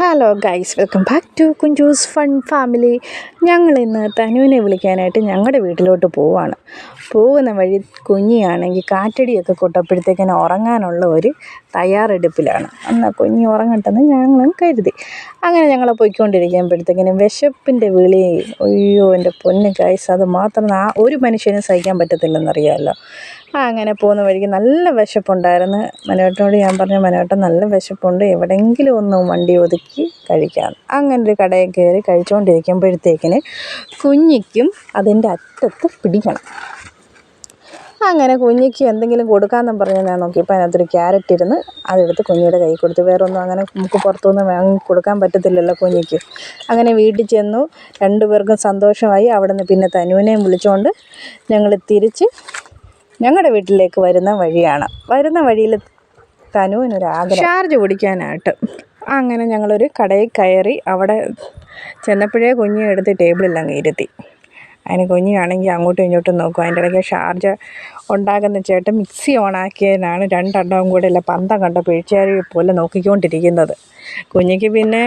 Hello guys welcome back to Kunjoos fun family ഞങ്ങൾ ഇന്ന് തനുവിനെ വിളിക്കാനായിട്ട് ഞങ്ങളുടെ വീട്ടിലോട്ട് പോവാണ്. പോകുന്ന വഴി കുഞ്ഞിയാണെങ്കിൽ കാറ്റടിയൊക്കെ കൊട്ടപ്പോഴത്തേക്കിന് ഉറങ്ങാനുള്ള ഒരു തയ്യാറെടുപ്പിലാണ്. എന്നാൽ കുഞ്ഞി ഉറങ്ങട്ടെന്ന് ഞങ്ങളും കരുതി. അങ്ങനെ ഞങ്ങൾ പോയിക്കൊണ്ടിരിക്കുമ്പോഴത്തേക്കിനും വിശപ്പിന്റെ വിളി അയ്യോ എന്റെ പൊന്ന് ഗൈസ് അത് മാത്രം ആ ഒരു മനുഷ്യനും സഹിക്കാൻ പറ്റത്തില്ലെന്നറിയാമല്ലോ ആ അങ്ങനെ പോകുന്ന വഴിക്ക് നല്ല വിശപ്പുണ്ടായിരുന്നു. മനോട്ടനോട് ഞാൻ പറഞ്ഞു മനോട്ടൻ നല്ല വിശപ്പുണ്ട്. എവിടെയെങ്കിലും ഒന്ന് വണ്ടി ഒതുക്കി കഴിക്കാം. അങ്ങനെ ഒരു കടയിൽ കയറി കഴിച്ചുകൊണ്ടിരിക്കുമ്പോഴത്തേക്കിന് കുഞ്ഞിക്കും അതിന്റെ അറ്റത്ത് പിടിക്കണം. അങ്ങനെ കുഞ്ഞിക്ക് എന്തെങ്കിലും കൊടുക്കാമെന്നും പറഞ്ഞ് ഞാൻ നോക്കിയപ്പോൾ അതിനകത്തൊരു ക്യാരറ്റ് ഇരുന്ന് അതെടുത്ത് കുഞ്ഞിയുടെ കയ്യിൽ കൊടുത്തു. വേറൊന്നും അങ്ങനെ നമുക്ക് പുറത്തുനിന്ന് വാങ്ങി കൊടുക്കാൻ പറ്റത്തില്ലല്ലോ കുഞ്ഞിക്ക്. അങ്ങനെ വീട്ടിൽ ചെന്നു. രണ്ടുപേർക്കും സന്തോഷമായി. അവിടെ നിന്ന് പിന്നെ തനുവിനെയും വിളിച്ചുകൊണ്ട് ഞങ്ങൾ തിരിച്ച് ഞങ്ങളുടെ വീട്ടിലേക്ക് വരുന്ന വഴിയാണ്. വരുന്ന വഴിയിൽ തനുവിനൊരു ആഗ്രഹം ചാർജ് കുടിക്കാനായിട്ട് അങ്ങനെ ഞങ്ങളൊരു കടയിൽ കയറി അവിടെ ചെന്നപ്പോഴേ കുഞ്ഞിനെ എടുത്ത് ടേബിളിൽ അങ്ങ് ഇരുത്തി. അതിന് കുഞ്ഞാണെങ്കിൽ അങ്ങോട്ടും ഇങ്ങോട്ടും നോക്കും. അതിന്റെ ഇടയ്ക്ക് ഷാർജ ഉണ്ടാകുന്ന ചേട്ടൻ മിക്സി ഓണാക്കിയതിനാണ് രണ്ടെണ്ണവും കൂടെ അല്ല പന്തം കണ്ട പിഴിച്ചാരി പോലെ നോക്കിക്കൊണ്ടിരിക്കുന്നത്. കുഞ്ഞിക്ക് പിന്നെ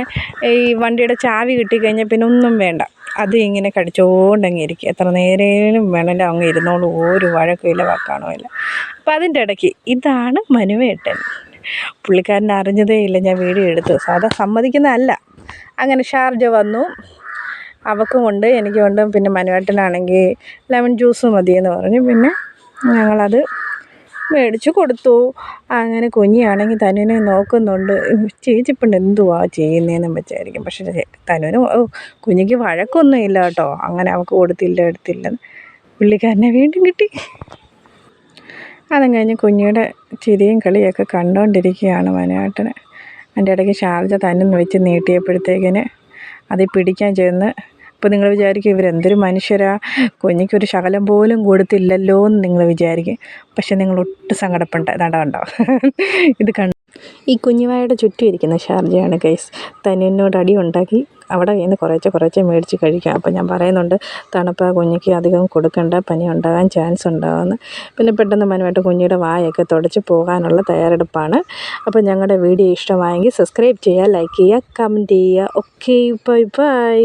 ഈ വണ്ടിയുടെ ചാവി കിട്ടിക്കഴിഞ്ഞാൽ പിന്നെ ഒന്നും വേണ്ട. അത് ഇങ്ങനെ കടിച്ചുകൊണ്ടങ്ങ് ഇരിക്കും എത്ര നേരേലും വേണമല്ലോ അങ്ങ് ഇരുന്നോളൂ. ഒരു വഴക്കുമില്ല വക്കാണുമില്ല അപ്പം അതിന്റെ ഇടയ്ക്ക് ഇതാണ് മനുവേട്ടൻ. പുള്ളിക്കാരൻ അറിഞ്ഞതേ ഇല്ല ഞാൻ വീഡിയോ എടുത്തു. സാധാ സമ്മതിക്കുന്നതല്ല. അങ്ങനെ ഷാർജ വന്നു. അവൾക്കും എനിക്കുമുണ്ട് പിന്നെ മനുവേട്ടനാണെങ്കിൽ ലെമൺ ജ്യൂസ് മതിയെന്ന് പറഞ്ഞു. പിന്നെ ഞങ്ങളത് മേടിച്ചു കൊടുത്തു. അങ്ങനെ കുഞ്ഞിയാണെങ്കിൽ തനുവിനെ നോക്കുന്നുണ്ട്. ചേച്ചിപ്പണ്ട് എന്തുവാ ചെയ്യുന്നതെന്ന് വെച്ചായിരിക്കും പക്ഷേ തനുവിന് കുഞ്ഞിക്ക് വഴക്കൊന്നും ഇല്ല കേട്ടോ. അങ്ങനെ അവൾക്ക് കൊടുത്തില്ല എടുത്തില്ല. പുള്ളിക്കാരനെ വീണ്ടും കിട്ടി. അതും കഴിഞ്ഞ് കുഞ്ഞിയുടെ ചിരിയും കളിയൊക്കെ കണ്ടുകൊണ്ടിരിക്കുകയാണ് മനുവേട്ടന്. അതിന്റെ ഇടയ്ക്ക് ഷാർജ തന്നെ വെച്ച് നീട്ടിയപ്പോഴത്തേക്കിന് അതിൽ പിടിക്കാൻ ചെന്ന് അപ്പോൾ നിങ്ങൾ വിചാരിക്കും ഇവരെന്തൊരു മനുഷ്യരാ? കുഞ്ഞിക്കൊരു ശകലം പോലും കൊടുത്തില്ലല്ലോ എന്ന് നിങ്ങൾ വിചാരിക്കും. പക്ഷെ നിങ്ങൾ ഒട്ടും സങ്കടപ്പെട്ട ഇതാണ്ട കണ്ടോ? ഇത് കണ്ടു ഈ കുഞ്ഞുവായുടെ ചുറ്റും ഇരിക്കുന്ന ഷാർജയാണ് കേസ് തനിയനോട് അടി ഉണ്ടാക്കി അവിടെ നിന്ന് കുറേച്ചെ കുറേച്ചെ മേടിച്ച് കഴിക്കാം. അപ്പോൾ ഞാൻ പറയുന്നുണ്ട് തണുപ്പ് കുഞ്ഞിക്ക് അധികം കൊടുക്കേണ്ട. പനി ഉണ്ടാകാൻ ചാൻസ് ഉണ്ടാകുമെന്ന് പിന്നെ പെട്ടെന്ന് മനുവായിട്ട് കുഞ്ഞിയുടെ വായൊക്കെ തുടച്ച് പോകാനുള്ള തയ്യാറെടുപ്പാണ്. അപ്പോൾ ഞങ്ങളുടെ വീഡിയോ ഇഷ്ടമായെങ്കിൽ സബ്സ്ക്രൈബ് ചെയ്യുക ലൈക്ക് ചെയ്യുക കമന്റ് ചെയ്യുക. Okay bye bye